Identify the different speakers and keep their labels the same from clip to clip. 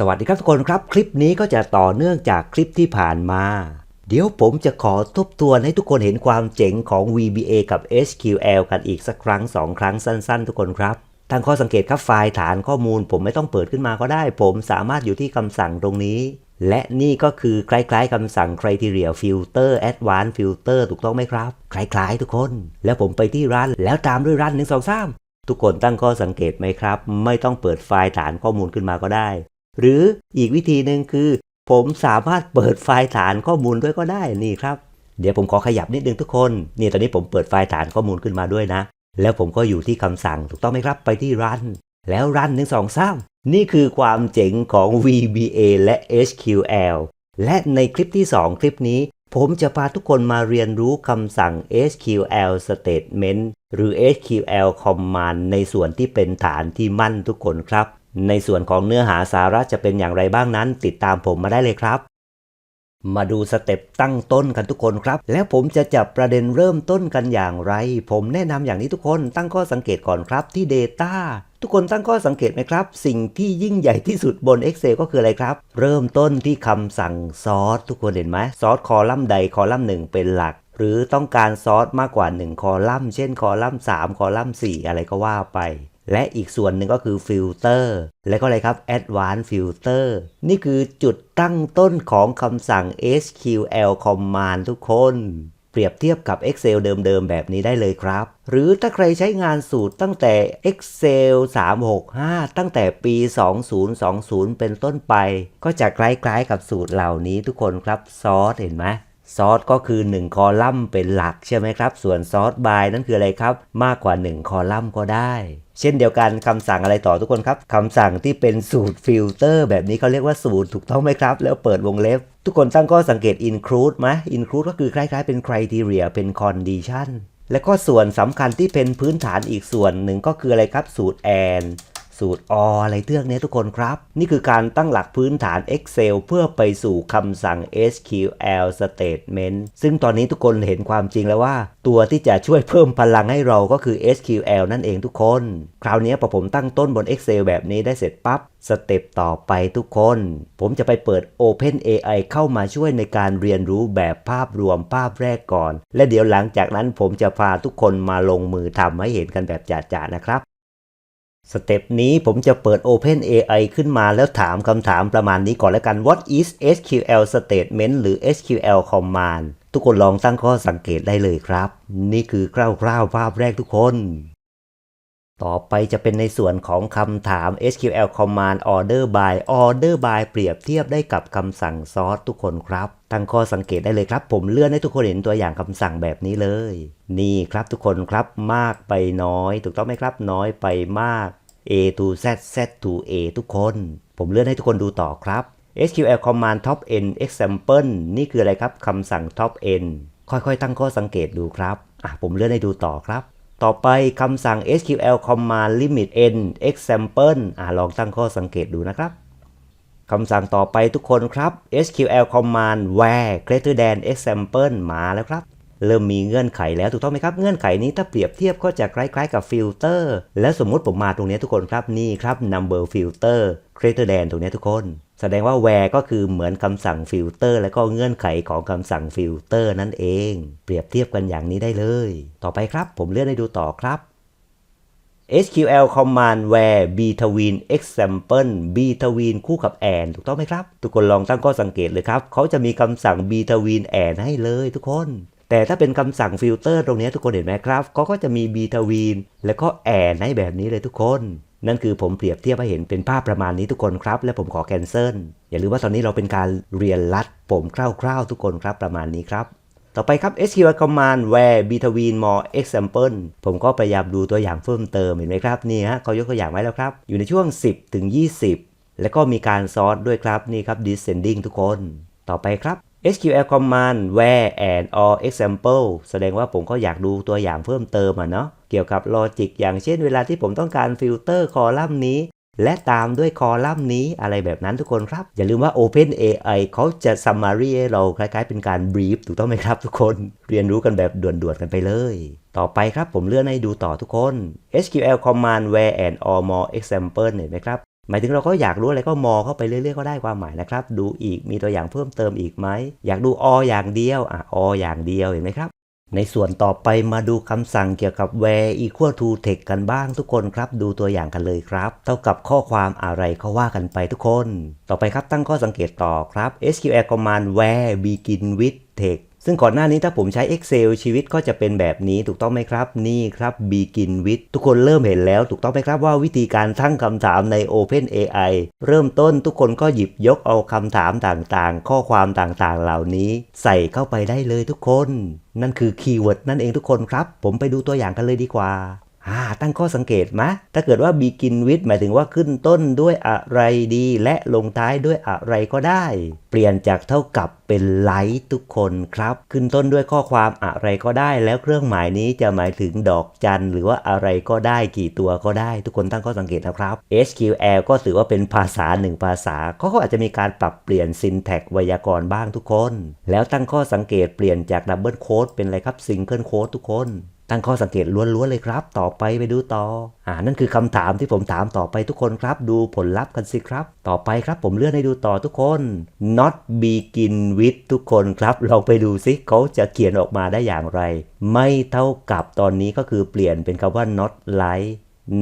Speaker 1: สวัสดีครับทุกคนครับ คลิปนี้ก็จะต่อเนื่องจากคลิปที่ผ่านมา เดี๋ยวผมจะขอทบทวนให้ทุกคนเห็นความเจ๋งของ VBA กับ SQL กันอีกสักครั้ง 2 ครั้งสั้นๆ ทุกคนครับตั้งข้อสังเกตครับไฟล์ฐานข้อมูล ผมไม่ต้องเปิดขึ้นมาก็ได้ ผมสามารถอยู่ที่คำสั่งตรงนี้ และนี่ก็คือคล้ายๆคำสั่ง criteria filter advanced filter ถูกต้องไหมครับ คล้ายๆ ทุกคน แล้วผมไปที่รันแล้วตามด้วยรันหนึ่งสองสามทุกคนตั้งข้อสังเกตไหมครับ ไม่ต้องเปิดไฟล์ฐานข้อมูลขึ้นมาก็ได้ หรืออีกวิธีหนึ่งคือ ผมสามารถเปิดไฟล์ฐานข้อมูลด้วยก็ได้นี่ครับ เดี๋ยวผมขอขยับนิดนึงทุกคน นี่ตอนนี้ผมเปิดไฟล์ฐานข้อมูลขึ้นมาด้วยนะ แล้วผมก็อยู่ที่คำสั่งถูกต้องไหมครับไปที่รันแล้วรันหนึ่งสองสามนี่คือความเจ๋งของ VBA และ SQL และในคลิปที่ 2 คลิปนี้ ผมจะพาทุกคนมาเรียนรู้คำสั่ง SQL Statement หรือ SQL Command ในส่วนที่เป็นฐานที่มั่นทุกคนครับ ในส่วนของเนื้อหาสาระจะเป็นอย่างไรบ้างนั้น ติดตามผมมาได้เลยครับ มาดูสเต็ปตั้งต้นกันทุกคนครับ แล้วผมจะจับประเด็นเริ่มต้นกันอย่างไร ผมแนะนำอย่างนี้ทุกคนตั้งข้อสังเกตก่อนครับที่ Data ทุกคนตั้งข้อสังเกตไหมครับ สิ่งที่ยิ่งใหญ่ที่สุดบน Excel ก็คืออะไรครับ เริ่มต้นที่คำสั่งซอสทุกคนเห็นไหมซอสคอลัมน์ใดคอลัมน์หนึ่งเป็นหลัก หรือต้องการซอสมากกว่า 1 คอลัมน์ เช่นคอลัมน์ 3 คอลัมน์ 4 อะไรก็ว่าไป และอีกส่วนหนึ่งก็คือฟิลเตอร์และก็อะไรครับ Advanced Filter นี่คือจุดตั้งต้นของคำสั่ง SQL Command ทุกคน เปรียบเทียบกับ Excel เดิมๆ แบบนี้ได้เลยครับ หรือถ้าใครใช้งานสูตรตั้งแต่ Excel 365 ตั้งแต่ปี 2020 เป็นต้นไป ก็จะคล้ายๆกับสูตรเหล่านี้ทุกคนครับซอสเห็นไหม ซอสก็คือ 1 คอลัมน์เป็นหลักใช่ไหมครับ ส่วนซอสบายนั่นคืออะไรครับ มากกว่า 1 คอลัมน์ก็ได้ เช่นเดียวกันคำสั่งอะไรต่อทุกคนครับคำสั่งที่เป็นสูตรฟิลเตอร์แบบนี้เขาเรียกว่าสูตรถูกต้องไหมครับ แล้วเปิดวงเล็บ ทุกคนตั้งข้อสังเกต include ไหม include ก็คือคล้ายๆ เป็น criteria เป็น condition และก็ส่วนสำคัญที่เป็นพื้นฐานอีกส่วนหนึ่งก็คืออะไรครับสูตร and สูตร O อะไรเทือกนี้ทุกคนครับ นี่คือการตั้งหลักพื้นฐาน Excel เพื่อไปสู่คำสั่ง SQL Statement ซึ่งตอนนี้ทุกคนเห็นความจริงแล้วว่า ตัวที่จะช่วยเพิ่มพลังให้เราก็คือ SQL นั่นเองทุกคน คราวนี้พอผมตั้งต้นบน Excel แบบนี้ได้เสร็จปั๊บสเต็ปต่อไปทุกคน ผมจะไปเปิด OpenAI เข้ามาช่วยในการเรียนรู้แบบภาพรวมภาพแรกก่อน และเดี๋ยวหลังจากนั้นผมจะพาทุกคนมาลงมือทำให้เห็นกันแบบจ่าๆนะครับ สเต็ปนี้ผมจะเปิด Open AI ขึ้นมาแล้วถามคำถามประมาณนี้ก่อนแล้วกัน What is SQL statement หรือ SQL command ทุกคนลองตั้งข้อสังเกตได้เลยครับ นี่คือคร่าวๆภาพแรกทุกคน ต่อไปจะเป็นในส่วนของคำถาม SQL command order by order by เปรียบเทียบได้กับคำสั่งซอสทุกคนครับ ตั้งข้อสังเกตได้เลยครับ ผมเลื่อนให้ทุกคนเห็นตัวอย่างคำสั่งแบบนี้เลย นี่ครับทุกคนครับมากไปน้อย ถูกต้องไหมครับ น้อยไปมาก A to Z Z to A ทุกคน ผมเลื่อนให้ทุกคนดูต่อครับ SQL command top n example นี่คืออะไรครับคำสั่ง top n ค่อยๆ ตั้งข้อสังเกตดูครับ อะผมเลื่อนให้ดูต่อครับ ต่อไปคำสั่ง SQL command limit n example อะลองตั้งข้อสังเกตดูนะครับคำสั่งต่อไปทุกคนครับ SQL command where greater than example มาแล้วครับ เริ่มมีเงื่อนไขแล้วถูกต้องไหมครับ เงื่อนไขนี้ถ้าเปรียบเทียบก็จะคล้ายๆกับฟิลเตอร์ และสมมุติผมมาตรงนี้ทุกคนครับนี่ครับ number filter greater than ตรงนี้ทุกคน แสดงว่า where ก็คือเหมือนคำสั่งฟิลเตอร์และก็เงื่อนไขของคำสั่งฟิลเตอร์นั่นเอง เปรียบเทียบกันอย่างนี้ได้เลย ต่อไปครับ ผมเลื่อนให้ดูต่อครับ SQL command where between example between คู่กับ and ถูกต้องไหมครับ ทุกคนลองตั้งข้อสังเกตเลยครับ เขาจะมีคำสั่ง between and ให้เลยทุกคน แต่ถ้าเป็นคำสั่งฟิลเตอร์ตรงนี้ทุกคนเห็นไหมครับเขาก็จะมี between แล้วก็ and ให้แบบนี้เลยทุกคน นั่นคือผมเปรียบเทียบให้เห็นเป็นภาพประมาณนี้ทุกคนครับ และผมขอแคนเซิลอย่าลืมว่าตอนนี้เราเป็นการเรียนรัดผมคร่าวๆทุกคนครับประมาณนี้ครับต่อไปครับ SQL command where between more example ผมก็พยายามดูตัวอย่างเพิ่มเติมเห็นไหมครับนี่ฮะเขายกตัวอย่างไว้แล้วครับ อยู่ในช่วง 10 ถึง 20 แล้วก็มีการซอร์ตด้วยครับนี่ครับ descending ทุกคน ต่อไปครับ SQL command where and or example แสดงว่าผมก็อยากดูตัวอย่างเพิ่มเติมอะเนาะเกี่ยวกับลอจิกอย่างเช่นเวลาที่ผมต้องการฟิลเตอร์คอลัมน์นี้ และตามด้วยคอลัมน์นี้อะไรแบบนั้นทุกคนครับ อย่าลืมว่า Open AI เขาจะ summary เราคล้ายๆเป็นการ brief ถูกต้องไหมครับทุกคน เรียนรู้กันแบบด่วนๆกันไปเลย ต่อไปครับผมเลื่อนให้ดูต่อทุกคน SQL command where and or more example เห็นไหมครับ หมายถึงเราก็อยากรู้อะไรก็มอเข้าไปเรื่อยๆก็ได้ความหมายนะครับ ดูอีกมีตัวอย่างเพิ่มเติมอีกไหม อยากดูออย่างเดียวอะออย่างเดียวเห็นไหมครับ ในส่วนต่อไปมาดูคำสั่งเกี่ยวกับ where equal to text กันบ้างทุกคนครับ ดูตัวอย่างกันเลยครับ เท่ากับข้อความอะไรเขาว่ากันไปทุกคน ต่อไปครับตั้งข้อสังเกตต่อครับ SQL command where begin with text ซึ่งก่อนหน้านี้ถ้าผมใช้ Excel ชีวิตก็จะเป็นแบบนี้ถูกต้องไหมครับ นี่ครับ begin with ทุกคนเริ่มเห็นแล้วถูกต้องไหมครับว่าวิธีการตั้งคำถามใน Open AI เริ่มต้นทุกคนก็หยิบยกเอาคำถามต่างๆ ข้อความต่างๆ เหล่านี้ ใส่เข้าไปได้เลยทุกคน นั่นคือคีย์เวิร์ดนั่นเองทุกคนครับ ผมไปดูตัวอย่างกันเลยดีกว่า อ่าตั้งข้อสังเกตไหมถ้าเกิดว่า begin with หมายถึงว่าขึ้นต้นด้วยอะไรดี และลงท้ายด้วยอะไรก็ได้ เปลี่ยนจากเท่ากับเป็นไลท์ทุกคนครับ ขึ้นต้นด้วยข้อความอะไรก็ได้ แล้วเครื่องหมายนี้จะหมายถึงดอกจันหรือว่าอะไรก็ได้กี่ตัวก็ได้ ทุกคนตั้งข้อสังเกตนะครับ SQL ก็ถือว่าเป็นภาษาหนึ่งภาษาเขาก็อาจจะมีการปรับเปลี่ยน syntax ไวยากรณ์บ้างทุกคน แล้วตั้งข้อสังเกตเปลี่ยนจาก double quote เป็นอะไรครับ single quote ทุกคน ตั้งข้อสังเกตล้วนๆเลยครับ ต่อไปไปดูต่อ อ่า นั่นคือคำถามที่ผมถามต่อไปทุกคนครับ ดูผลลัพธ์กันสิครับ ต่อไปครับผมเลื่อนให้ดูต่อทุกคน not begin with ทุกคนครับลองไปดูซิเขาจะเขียนออกมาได้อย่างไร ไม่เท่ากับตอนนี้ก็คือเปลี่ยนเป็นคำว่า not like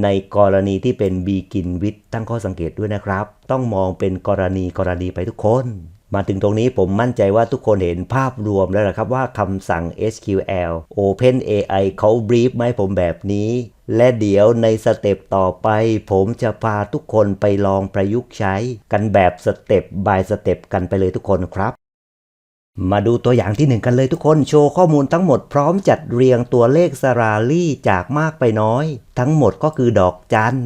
Speaker 1: ในกรณีที่เป็น begin with ตั้งข้อสังเกตด้วยนะครับ ต้องมองเป็นกรณีกรณีไปทุกคน มาถึงตรงนี้ผมมั่นใจว่าทุกคนเห็นภาพรวมแล้วนะครับว่าคำสั่ง SQL Open AI เขา brief มาให้ผมแบบนี้ และเดี๋ยวในสเต็ปต่อไป ผมจะพาทุกคนไปลองประยุกต์ใช้ กันแบบสเต็ป by สเต็ปกันไปเลยทุกคนครับ มาดูตัวอย่างที่หนึ่งกันเลยทุกคนโชว์ข้อมูลทั้งหมดพร้อมจัดเรียงตัวเลขสราลี่จากมากไปน้อย ทั้งหมดก็คือดอกจัน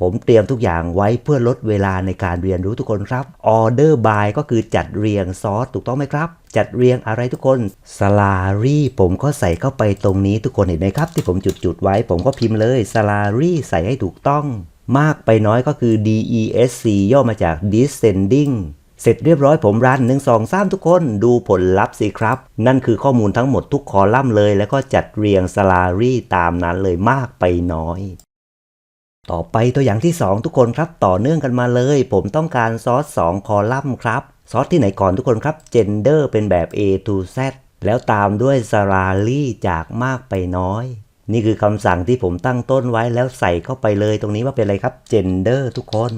Speaker 1: ผมเตรียมทุกอย่างไว้เพื่อลดเวลาในการเรียนรู้ทุกคนครับ Order by ก็คือจัดเรียงซอสถูกต้องไหมครับ จัดเรียงอะไรทุกคน Salary ผมก็ใส่เข้าไปตรงนี้ทุกคนเห็นไหมครับ ที่ผมจุดๆไว้ผมก็พิมพ์เลย Salary ใส่ให้ถูกต้อง มากไปน้อยก็คือ DESC ย่อมาจาก descending เสร็จเรียบร้อยผมรัน1 2 3 ทุกคนดูผลลัพธ์สิครับ นั่นคือข้อมูลทั้งหมดทุกคอลัมน์เลย แล้วก็จัดเรียง salary ตามนั้นเลยมากไปน้อย ต่อไปตัวอย่างที่ 2 ทุกคนครับต่อเนื่องกันมาเลย ผมต้องการซอส2คอลัมน์ครับ ซอสที่ไหนก่อนทุกคนครับ gender เป็นแบบ A to Z แล้วตามด้วย salary จากมากไปน้อย นี่คือคำสั่งที่ผมตั้งต้นไว้แล้วใส่เข้าไปเลยตรงนี้ว่าเป็นอะไรครับ gender ทุกคน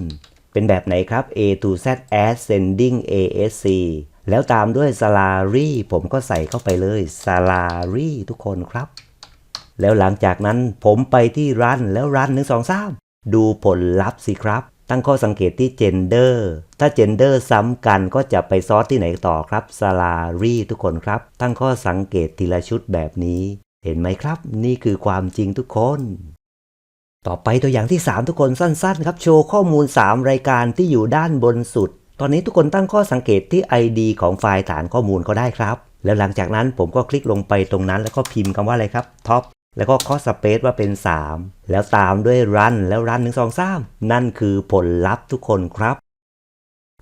Speaker 1: เป็นแบบไหนครับ A to Z ascending ASC แล้วตามด้วย salary ผมก็ใส่เข้าไปเลย salary ทุกคนครับ แล้วหลังจากนั้นผมไปที่ run แล้ว run 1 2 3ดูผลลัพธ์สิครับ ตั้งข้อสังเกตที่ gender ถ้า gender ซ้ำกันก็จะไปซอสที่ไหนต่อครับ salary ทุกคนครับ ตั้งข้อสังเกตทีละชุดแบบนี้ เห็นไหมครับ นี่คือความจริงทุกคน ต่อไปตัวอย่างที่ 3 ทุกคนสั้นๆ ครับ โชว์ข้อมูล 3 รายการที่อยู่ด้านบนสุด ตอนนี้ทุกคนตั้งข้อสังเกตที่ ID ของไฟล์ฐานข้อมูลก็ได้ครับ แล้วหลังจากนั้นผมก็คลิกลงไปตรงนั้นแล้วก็พิมพ์คำว่าอะไรครับ top แล้วก็ข้อสเปซว่าเป็น 3 แล้วตามด้วย run แล้ว run 1 2 3นั่นคือผลลัพธ์ทุกคนครับ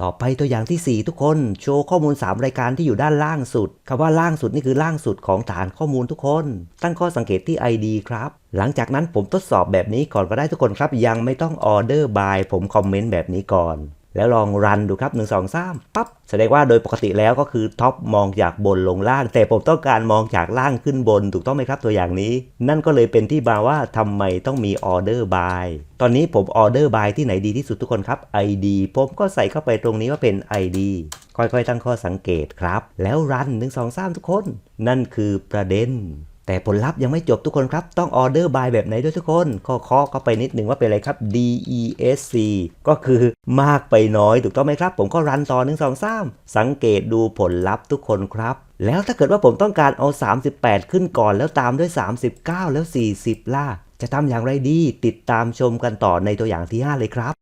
Speaker 1: ต่อไปตัวอย่างที่ 4 ทุกคนโชว์ข้อมูล 3 รายการที่อยู่ด้านล่างสุดคำว่าล่างสุดนี่คือล่างสุดของฐานข้อมูลทุกคน ตั้งข้อสังเกตที่ ID ครับ หลังจากนั้นผมทดสอบแบบนี้ก่อนก็ได้ทุกคนครับ ยังไม่ต้อง order by ผมคอมเมนต์แบบนี้ก่อน แล้วลองรันดูครับ 1 2 3ปั๊บแสดงว่าโดยปกติแล้วก็คือท็อปมองจากบนลงล่าง แต่ผมต้องการมองจากล่างขึ้นบนถูกต้องไหมครับตัวอย่างนี้ นั่นก็เลยเป็นที่มาว่าทำไมต้องมี order by ตอนนี้ผม order by ที่ไหนดีที่สุดทุกคนครับ ID ผมก็ใส่เข้าไปตรงนี้ว่าเป็น ID ค่อยๆ ตั้งข้อสังเกตครับ แล้วรัน1 2 3 ทุกคน นั่นคือประเด็น แต่ผลลัพธ์ยังไม่จบทุกคนครับ ต้องออเดอร์บายแบบไหนด้วยทุกคนข้อข้อเข้าไปนิดหนึ่งว่าเป็นอะไรครับ DESC ก็คือมากไปน้อยถูกต้องไหมครับ ผมก็รันต่อ 1 2 3 สังเกตดูผลลัพธ์ทุกคนครับ แล้วถ้าเกิดว่าผมต้องการเอา 38 ขึ้นก่อนแล้วตามด้วย 39 แล้ว 40 ล่ะ จะทำอย่างไรดี ติดตามชมกันต่อในตัวอย่างที่ 5 เลยครับ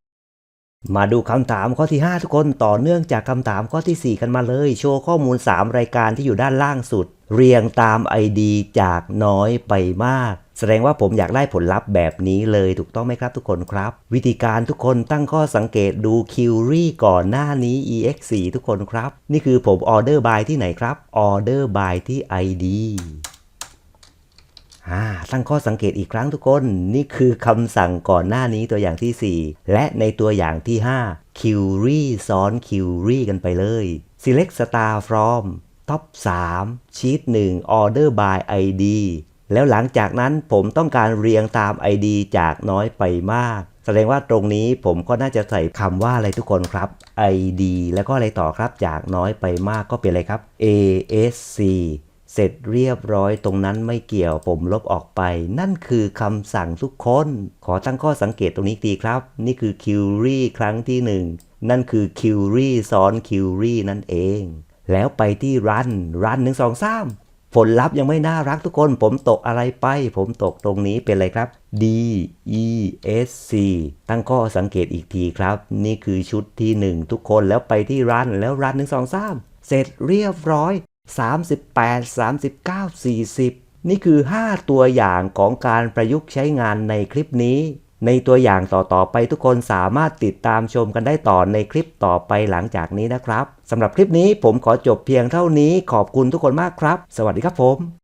Speaker 1: มาดูคำถามข้อที่ 5 ทุกคนต่อเนื่องจากคำถามข้อที่ 4 กันมาเลย โชว์ข้อมูล 3 รายการที่อยู่ด้านล่างสุด เรียงตาม ID จากน้อยไปมาก แสดงว่าผมอยากได้ผลลัพธ์แบบนี้เลยถูกต้องไหมครับทุกคนครับ วิธีการทุกคนตั้งข้อสังเกตดูคิวรี่ก่อนหน้านี้ ex4 ทุกคนครับ นี่คือผมออเดอร์บายที่ไหนครับออเดอร์บายที่ ID อ่า ตั้งข้อสังเกตอีกครั้งทุกคน นี่คือคำสั่งก่อนหน้านี้ตัวอย่างที่ 4 และในตัวอย่างที่ 5 query ซ้อน query กันไปเลย select star from top 3 sheet 1 order by id แล้วหลังจากนั้นผมต้องการเรียงตาม ID จากน้อยไปมาก แสดงว่าตรงนี้ผมก็น่าจะใส่คำว่าอะไรทุกคนครับ ID แล้วก็อะไรต่อครับจากน้อยไปมากก็เป็นอะไรครับ ASC เสร็จเรียบร้อยตรงนั้นไม่เกี่ยวผมลบออกไป นั่นคือคำสั่งทุกคน ขอตั้งข้อสังเกตตรงนี้ดีครับ นี่คือ query ครั้งที่หนึ่งนั่นคือ query ซ้อน query นั่นเอง แล้วไปที่ run run 1 2 3ผลลัพธ์ยังไม่น่ารักทุกคน ผมตกอะไรไป ผมตกตรงนี้เป็นอะไรครับ D E S C ตั้งข้อสังเกตอีกทีครับ นี่คือชุดที่ 1 ทุกคนแล้วไปที่รันแล้วรัน1 2 3เสร็จเรียบร้อย 38 39 40 นี่คือ 5 ตัวอย่างของการประยุกต์ใช้งานในคลิปนี้ ในตัวอย่างต่อๆไปทุกคนสามารถติดตามชมกันได้ต่อในคลิปต่อไปหลังจากนี้นะครับสำหรับคลิปนี้ผมขอจบเพียงเท่านี้ขอบคุณทุกคนมากครับ สวัสดีครับผม